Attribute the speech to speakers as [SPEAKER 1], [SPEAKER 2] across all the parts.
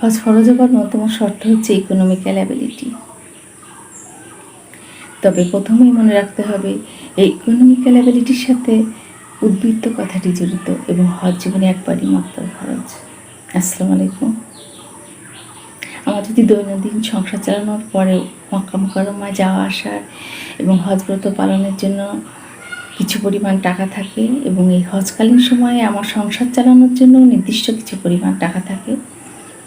[SPEAKER 1] হজ ফরজ হবার অন্যতম শর্ত হচ্ছে ইকোনমিক্যাল অ্যাবিলিটি তবে প্রথমেই মনে রাখতে হবে, এই ইকোনমিক্যাল অ্যাবিলিটির সাথে উদ্বৃত্ত কথাটি জড়িত এবং হজ জীবনে একবারই মাত্র খরচ। আসসালামু আলাইকুম। আমার যদি দৈনন্দিন সংসার চালানোর পরেও মক্কা মোকারমায় যাওয়া আসার এবং হজব্রত পালনের জন্য কিছু পরিমাণ টাকা থাকে এবং এই হজকালীন সময়ে আমার সংসার চালানোর জন্য নির্দিষ্ট কিছু পরিমাণ টাকা থাকে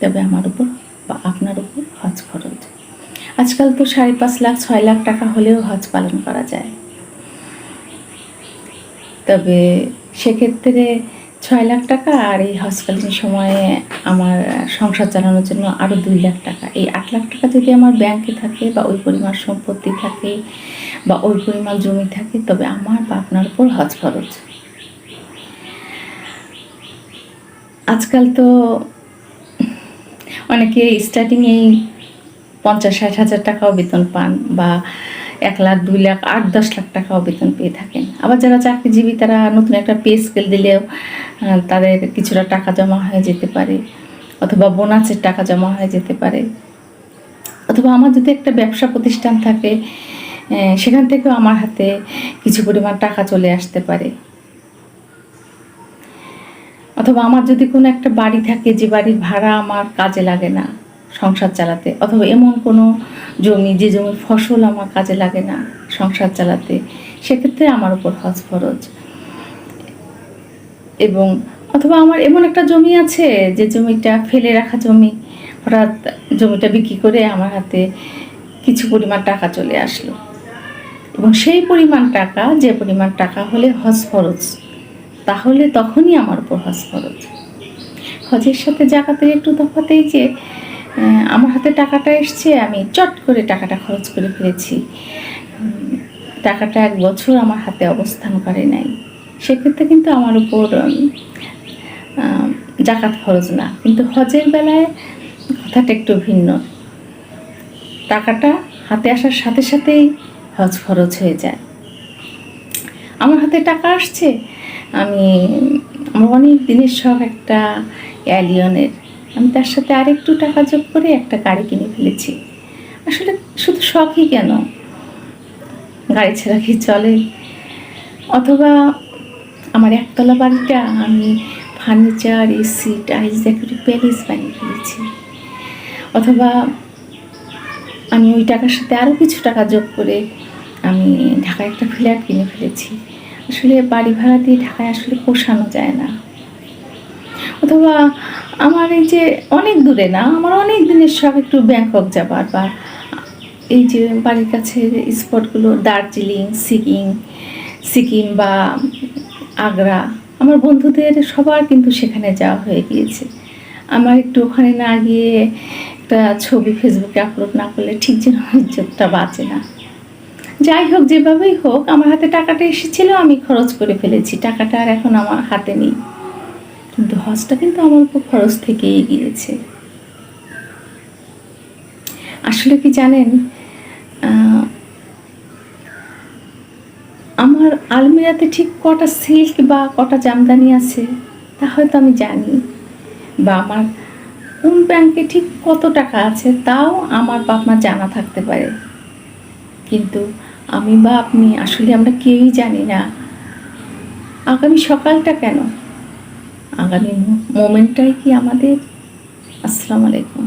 [SPEAKER 1] তবে আমার উপর বা আপনার উপর হজ খরচ আজকাল তো সাড়ে পাঁচ লাখ, ছয় লাখ টাকা হলেও হজ পালন করা যায়। তবে সেক্ষেত্রে ছয় লাখ টাকা আর এই হজকালীন সময়ে আমার সংসার চালানোর জন্য আরও দুই লাখ টাকা। এই আট লাখ টাকা যদি আমার ব্যাংকে থাকে বা ওই পরিমাণ সম্পত্তি থাকে বা ওই পরিমাণ জমি থাকে, তবে আমার বা আপনার উপর হজ খরচ আজকাল তো অনেকে স্টার্টিংয়েই পঞ্চাশ, ষাট হাজার টাকাও বেতন পান বা এক লাখ, দুই লাখ, আট, দশ লাখ টাকাও বেতন পেয়ে থাকেন। আবার যারা চাকরিজীবী, তারা নতুন একটা পে স্কেল দিলেও তাদের কিছুটা টাকা জমা হয়ে যেতে পারে অথবা বোনাসের টাকা জমা হয়ে যেতে পারে। অথবা আমার যদি একটা ব্যবসা প্রতিষ্ঠান থাকে সেখান থেকেও আমার হাতে কিছু পরিমাণ টাকা চলে আসতে পারে। অথবা আমার যদি কোনো একটা বাড়ি থাকে যে বাড়ির ভাড়া আমার কাজে লাগে না সংসার চালাতে, অথবা এমন কোনো জমি যে জমির ফসল আমার কাজে লাগে না সংসার চালাতে, সেক্ষেত্রে আমার উপর হজ ফরজ। এবং অথবা আমার এমন একটা জমি আছে যে জমিটা ফেলে রাখা জমি, হঠাৎ জমিটা বিক্রি করে আমার হাতে কিছু পরিমাণ টাকা চলে আসলো। এবং সেই পরিমাণ টাকা, যে পরিমাণ টাকা হলে হজ ফরজ। তাহলে তখনই আমার উপর হজ খরচ হজের সাথে জাকাতের একটু তফাৎ এই যে আমার হাতে টাকাটা এসছে, আমি চট করে টাকাটা খরচ করে ফেলেছি। টাকাটা এক বছর আমার হাতে অবস্থান করে নাই। সেক্ষেত্রে কিন্তু আমার উপর জাকাত খরচ না। কিন্তু হজের বেলায় কথাটা একটু ভিন্ন। টাকাটা হাতে আসার সাথে সাথেই হজ খরচ হয়ে যায়। আমার হাতে টাকা আসছে আমি, আমার অনেক দিনের শখ একটা অ্যালিয়নের। আমি তার সাথে আরেকটু টাকা যোগ করে একটা গাড়ি কিনে ফেলেছি। আসলে শুধু শখই কেন? গাড়ি ছাড়া কি চলে? অথবা আমার একতলা বাড়িটা আমি furniture, AC, tiles decorate palace বানিয়ে ফেলেছি। অথবা আমি ওই টাকার সাথে আরও কিছু টাকা যোগ করে আমি ঢাকায় একটা ফ্ল্যাট কিনে ফেলেছি। আসলে বাড়ি ভাড়া দিয়ে ঢাকায় আসলে পোষানো যায় না। অথবা আমার এই যে অনেক দূরে না, আমার অনেক দিনের শখ একটু ব্যাংকক যাবার বা এই যে বাড়ির কাছে স্পটগুলো দার্জিলিং, সিকিম সিকিম বা আগ্রা, আমার বন্ধুদের সবার কিন্তু সেখানে যাওয়া হয়ে গিয়েছে। আমার একটু ওখানে না গিয়ে একটা ছবি ফেসবুকে আপলোড না করলে ঠিক যেন ইজ্জতটা বাঁচে না। যাই হোক, যেভাবেই হোক, আমার হাতে টাকাটা এসেছিল, আমি খরচ করে ফেলেছি। টাকাটা আর এখন আমার হাতে নেই। কিন্তু হজটা কিন্তু আমার উপর খরচ থেকেই গিয়েছে। আসলে কি জানেন আমার আলমিরাতে ঠিক কটা সিল্ক বা কটা জামদানি আছে, তা হয়তো আমি জানি। বা আমার কোন ব্যাংকে ঠিক কত টাকা আছে, তাও আমার বা আপনার জানা থাকতে পারে। কিন্তু আমি বা আপনি আসলে আমরা কেউই জানি না। আগামী সকালটা কেন? আগামী মোমেন্টটাই কি আমাদের? আসসালামু আলাইকুম।